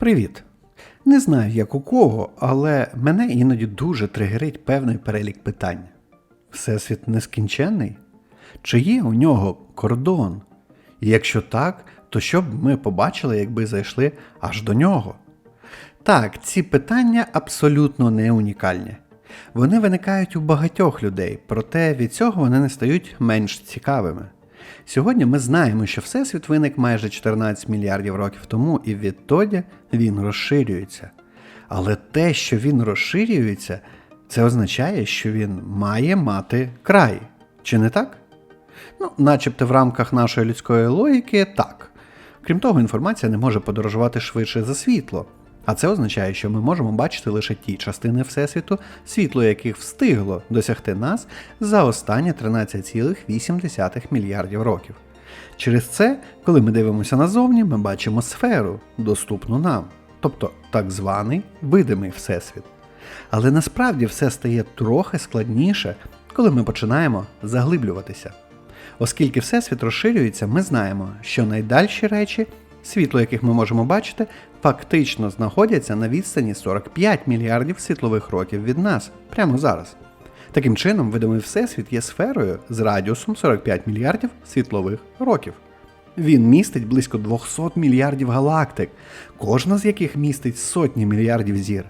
Привіт! Не знаю, як у кого, але мене іноді дуже тригерить певний перелік питань. Всесвіт нескінченний? Чи є у нього кордон? І якщо так, то що б ми побачили, якби зайшли аж до нього? Так, ці питання абсолютно не унікальні. Вони виникають у багатьох людей, проте від цього вони не стають менш цікавими. Сьогодні ми знаємо, що Всесвіт виник майже 14 мільярдів років тому, і відтоді він розширюється. Але те, що він розширюється, це означає, що він має мати край. Чи не так? Ну, начебто в рамках нашої людської логіки так. Крім того, інформація не може подорожувати швидше за світло. А це означає, що ми можемо бачити лише ті частини Всесвіту, світло яких встигло досягти нас за останні 13,8 мільярдів років. Через це, коли ми дивимося назовні, ми бачимо сферу, доступну нам, тобто так званий видимий Всесвіт. Але насправді все стає трохи складніше, коли ми починаємо заглиблюватися. Оскільки Всесвіт розширюється, ми знаємо, що найдальші речі, світло яких ми можемо бачити, фактично знаходяться на відстані 45 мільярдів світлових років від нас, прямо зараз. Таким чином, видимий Всесвіт є сферою з радіусом 45 мільярдів світлових років. Він містить близько 200 мільярдів галактик, кожна з яких містить сотні мільярдів зір.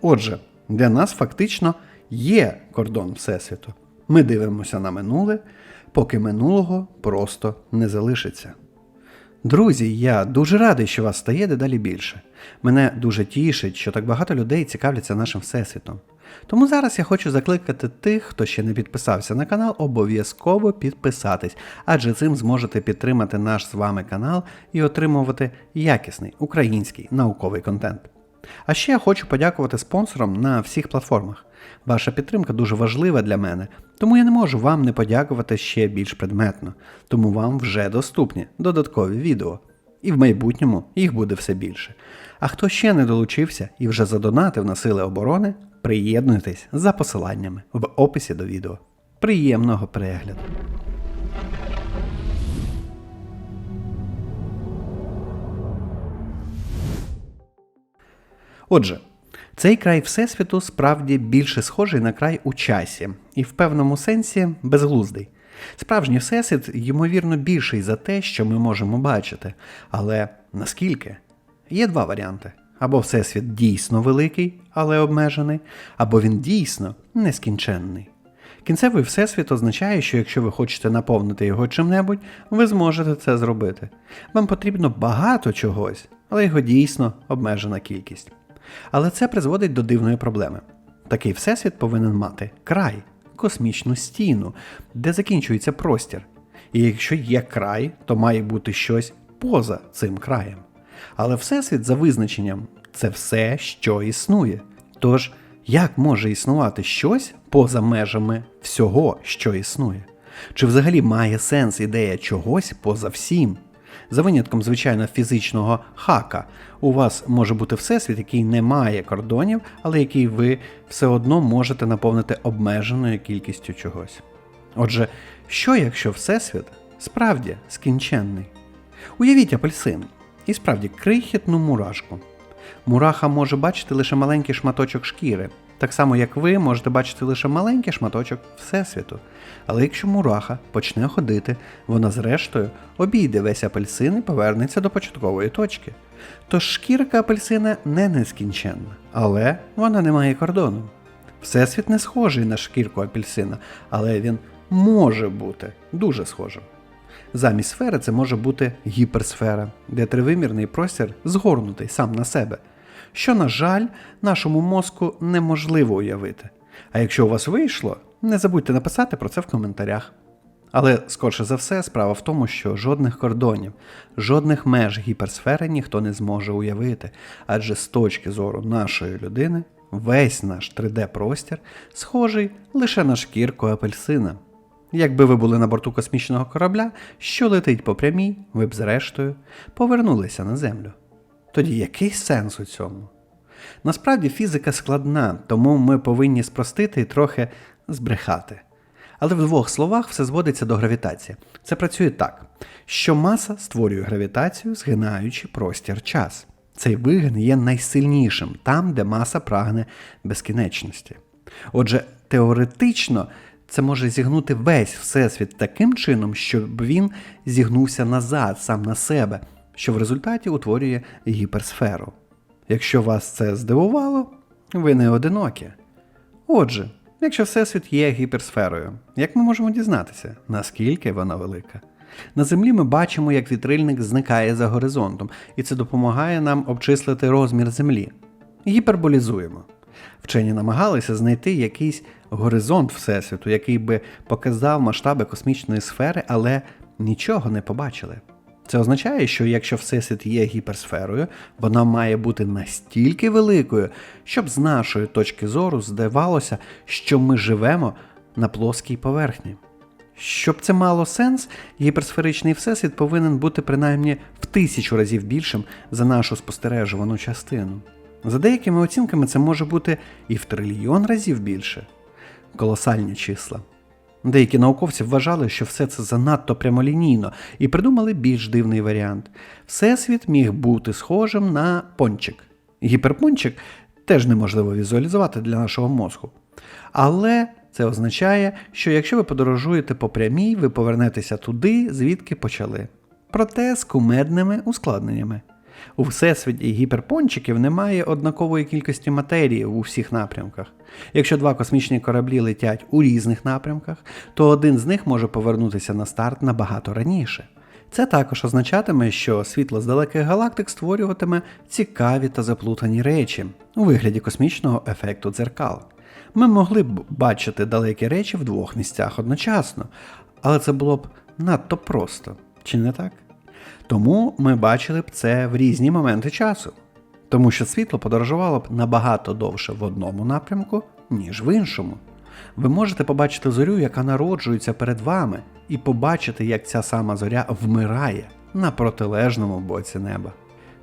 Отже, для нас фактично є кордон Всесвіту. Ми дивимося на минуле, поки минулого просто не залишиться. Друзі, я дуже радий, що вас стає дедалі більше. Мене дуже тішить, що так багато людей цікавляться нашим всесвітом. Тому зараз я хочу закликати тих, хто ще не підписався на канал, обов'язково підписатись, адже цим зможете підтримати наш з вами канал і отримувати якісний український науковий контент. А ще я хочу подякувати спонсорам на всіх платформах. Ваша підтримка дуже важлива для мене, тому я не можу вам не подякувати ще більш предметно, тому вам вже доступні додаткові відео. І в майбутньому їх буде все більше. А хто ще не долучився і вже задонатив на сили оборони, приєднуйтесь за посиланнями в описі до відео. Приємного перегляду! Отже, цей край Всесвіту справді більше схожий на край у часі, і в певному сенсі безглуздий. Справжній всесвіт, ймовірно, більший за те, що ми можемо бачити. Але наскільки? Є два варіанти: або всесвіт дійсно великий, але обмежений, або він дійсно нескінченний. Кінцевий всесвіт означає, що якщо ви хочете наповнити його чим-небудь, ви зможете це зробити. Вам потрібно багато чогось, але його дійсно обмежена кількість. Але це призводить до дивної проблеми. Такий всесвіт повинен мати край, космічну стіну, де закінчується простір. І якщо є край, то має бути щось поза цим краєм. Але всесвіт за визначенням це все, що існує. Тож, як може існувати щось поза межами всього, що існує? Чи взагалі має сенс ідея чогось поза всім? За винятком, звичайно, фізичного хака, у вас може бути всесвіт, який не має кордонів, але який ви все одно можете наповнити обмеженою кількістю чогось. Отже, що якщо всесвіт справді скінченний? Уявіть апельсин і справді крихітну мурашку. Мураха може бачити лише маленький шматочок шкіри, так само як ви можете бачити лише маленький шматочок Всесвіту. Але якщо мураха почне ходити, вона зрештою обійде весь апельсин і повернеться до початкової точки. Тож шкірка апельсина не нескінченна, але вона не має кордону. Всесвіт не схожий на шкірку апельсина, але він може бути дуже схожим. Замість сфери це може бути гіперсфера, де тривимірний простір згорнутий сам на себе, що, на жаль, нашому мозку неможливо уявити. А якщо у вас вийшло, не забудьте написати про це в коментарях. Але, скорше за все, справа в тому, що жодних кордонів, жодних меж гіперсфери ніхто не зможе уявити, адже з точки зору нашої людини весь наш 3D-простір схожий лише на шкірку апельсина. Якби ви були на борту космічного корабля, що летить по прямій, ви б зрештою повернулися на Землю. Тоді який сенс у цьому? Насправді фізика складна, тому ми повинні спростити і трохи збрехати. Але в двох словах все зводиться до гравітації. Це працює так, що маса створює гравітацію, згинаючи простір час. Цей вигин є найсильнішим там, де маса прагне безкінечності. Отже, теоретично це може зігнути весь всесвіт таким чином, щоб він зігнувся назад сам на себе, що в результаті утворює гіперсферу. Якщо вас це здивувало, ви не одинокі. Отже, якщо Всесвіт є гіперсферою, як ми можемо дізнатися, наскільки вона велика? На землі ми бачимо, як вітрильник зникає за горизонтом, і це допомагає нам обчислити розмір Землі. Гіперболізуємо. Вчені намагалися знайти якийсь горизонт Всесвіту, який би показав масштаби космічної сфери, але нічого не побачили. Це означає, що якщо Всесвіт є гіперсферою, вона має бути настільки великою, щоб з нашої точки зору здавалося, що ми живемо на плоскій поверхні. Щоб це мало сенс, гіперсферичний всесвіт повинен бути принаймні в тисячу разів більшим за нашу спостережувану частину. За деякими оцінками це може бути і в трильйон разів більше. Колосальні числа. Деякі науковці вважали, що все це занадто прямолінійно, і придумали більш дивний варіант. Всесвіт міг бути схожим на пончик. Гіперпончик теж неможливо візуалізувати для нашого мозку. Але це означає, що якщо ви подорожуєте по прямій, ви повернетеся туди, звідки почали. Проте з кумедними ускладненнями. У всесвіті гіперпончиків немає однакової кількості матерії у всіх напрямках. Якщо два космічні кораблі летять у різних напрямках, то один з них може повернутися на старт набагато раніше. Це також означатиме, що світло з далеких галактик створюватиме цікаві та заплутані речі у вигляді космічного ефекту дзеркал. Ми могли б бачити далекі речі в двох місцях одночасно, але це було б надто просто, чи не так? Тому ми бачили б це в різні моменти часу, тому що світло подорожувало б набагато довше в одному напрямку, ніж в іншому. Ви можете побачити зорю, яка народжується перед вами, і побачити, як ця сама зоря вмирає на протилежному боці неба.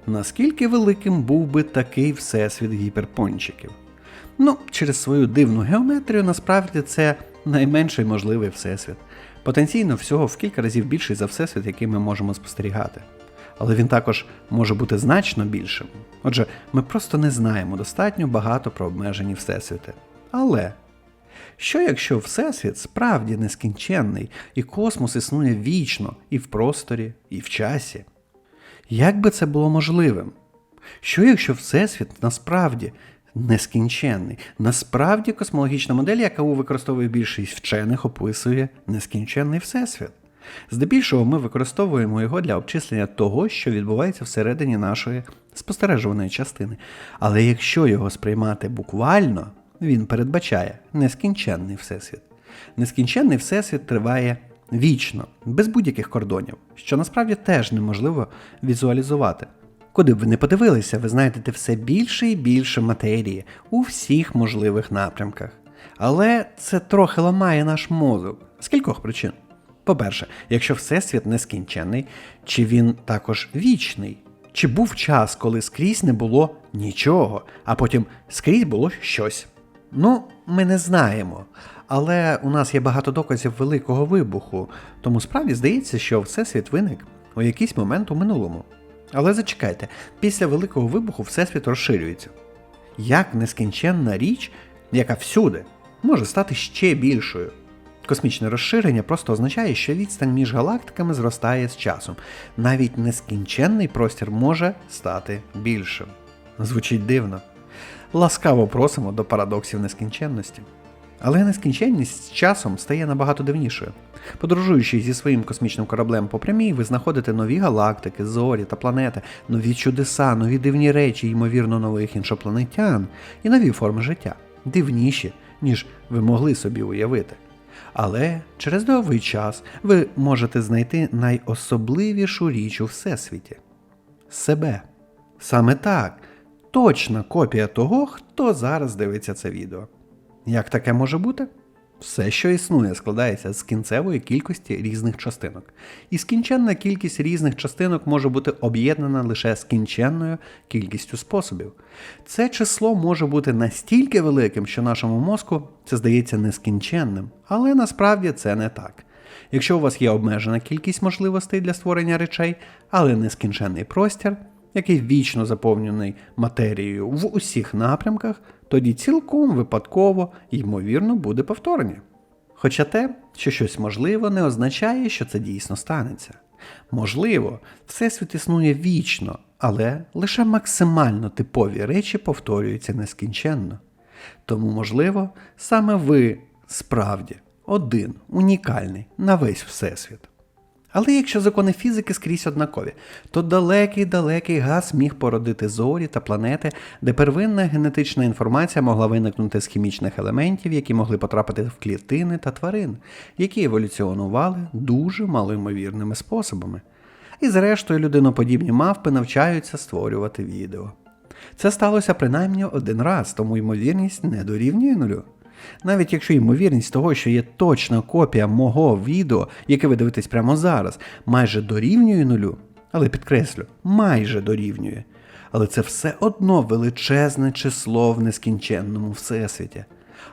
Наскільки великим був би такий всесвіт гіперпончиків? Ну, через свою дивну геометрію, насправді це найменший можливий всесвіт. Потенційно всього в кілька разів більший за всесвіт, який ми можемо спостерігати. Але він також може бути значно більшим. Отже, ми просто не знаємо достатньо багато про обмежені всесвіти. Але що якщо Всесвіт справді нескінченний, і космос існує вічно і в просторі, і в часі? Як би це було можливим? Що якщо Всесвіт насправді нескінченний? Насправді космологічна модель, яку використовує більшість вчених, описує нескінченний Всесвіт. Здебільшого ми використовуємо його для обчислення того, що відбувається всередині нашої спостережуваної частини. Але якщо його сприймати буквально, він передбачає нескінченний всесвіт. Нескінченний всесвіт триває вічно, без будь-яких кордонів, що насправді теж неможливо візуалізувати. Куди б ви не подивилися, ви знайдете все більше і більше матерії у всіх можливих напрямках. Але це трохи ламає наш мозок з кількох причин. По-перше, якщо Всесвіт нескінченний, чи він також вічний? Чи був час, коли скрізь не було нічого, а потім скрізь було щось? Ну, ми не знаємо. Але у нас є багато доказів великого вибуху, тому справді здається, що Всесвіт виник у якийсь момент у минулому. Але зачекайте, після великого вибуху Всесвіт розширюється. Як нескінченна річ, яка всюди, може стати ще більшою? Космічне розширення просто означає, що відстань між галактиками зростає з часом. Навіть нескінченний простір може стати більшим. Звучить дивно. Ласкаво просимо до парадоксів нескінченності. Але нескінченність з часом стає набагато дивнішою. Подорожуючи зі своїм космічним кораблем по прямій, ви знаходите нові галактики, зорі та планети, нові чудеса, нові дивні речі, ймовірно, нових іншопланетян і нові форми життя, дивніші, ніж ви могли собі уявити. Але через довгий час ви можете знайти найособливішу річ у всесвіті себе. Саме так, точна копія того, хто зараз дивиться це відео. Як таке може бути? Все, що існує, складається з кінцевої кількості різних частинок. І скінченна кількість різних частинок може бути об'єднана лише скінченною кількістю способів. Це число може бути настільки великим, що нашому мозку це здається нескінченним, але насправді це не так. Якщо у вас є обмежена кількість можливостей для створення речей, але нескінченний простір, який вічно заповнений матерією в усіх напрямках, тоді цілком випадково, ймовірно, буде повторення. Хоча те, що щось можливо, не означає, що це дійсно станеться. Можливо, Всесвіт існує вічно, але лише максимально типові речі повторюються нескінченно. Тому, можливо, саме ви справді один, унікальний на весь Всесвіт. Але якщо закони фізики скрізь однакові, то далекий далекий газ міг породити зорі та планети, де первинна генетична інформація могла виникнути з хімічних елементів, які могли потрапити в клітини та тварин, які еволюціонували дуже малоймовірними способами. І зрештою людиноподібні мавпи навчаються створювати відео. Це сталося принаймні один раз, тому ймовірність не дорівнює нулю. Навіть якщо ймовірність того, що є точна копія мого відео, яке ви дивитесь прямо зараз, майже дорівнює нулю, але підкреслю, майже дорівнює. Але це все одно величезне число в нескінченному всесвіті.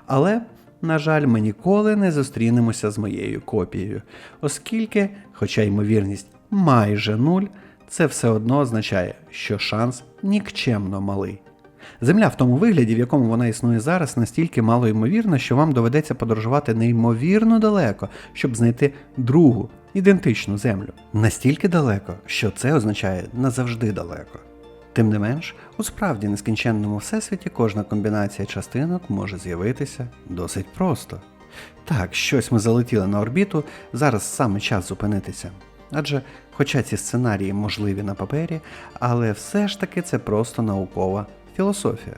Але, на жаль, ми ніколи не зустрінемося з моєю копією, оскільки, хоча ймовірність майже нуль, це все одно означає, що шанс нікчемно малий. Земля в тому вигляді, в якому вона існує зараз, настільки мало ймовірна, що вам доведеться подорожувати неймовірно далеко, щоб знайти другу, ідентичну землю. Настільки далеко, що це означає назавжди далеко. Тим не менш, у справді нескінченному всесвіті кожна комбінація частинок може з'явитися досить просто. Так, щось ми залетіли на орбіту, зараз саме час зупинитися. Адже, хоча ці сценарії можливі на папері, але все ж таки це просто наукова філософія.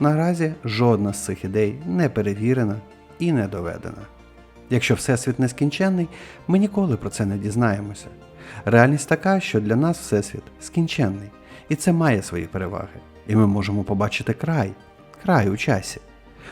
Наразі жодна з цих ідей не перевірена і не доведена. Якщо Всесвіт нескінченний, ми ніколи про це не дізнаємося. Реальність така, що для нас Всесвіт скінченний, і це має свої переваги. І ми можемо побачити край, край у часі.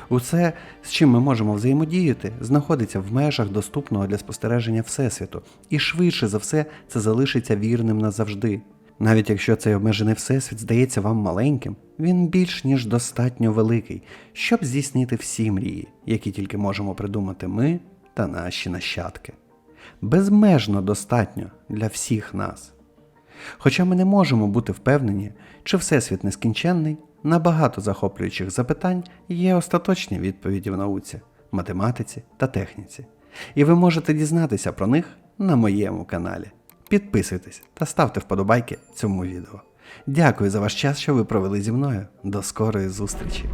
Усе, з чим ми можемо взаємодіяти, знаходиться в межах доступного для спостереження Всесвіту, і швидше за все це залишиться вірним назавжди. Навіть якщо цей обмежений всесвіт здається вам маленьким, він більш ніж достатньо великий, щоб здійснити всі мрії, які тільки можемо придумати ми та наші нащадки. Безмежно достатньо для всіх нас. Хоча ми не можемо бути впевнені, чи всесвіт нескінченний, на багато захоплюючих запитань є остаточні відповіді в науці, математиці та техніці, і ви можете дізнатися про них на моєму каналі. Підписуйтесь та ставте вподобайки цьому відео. Дякую за ваш час, що ви провели зі мною. До скорої зустрічі!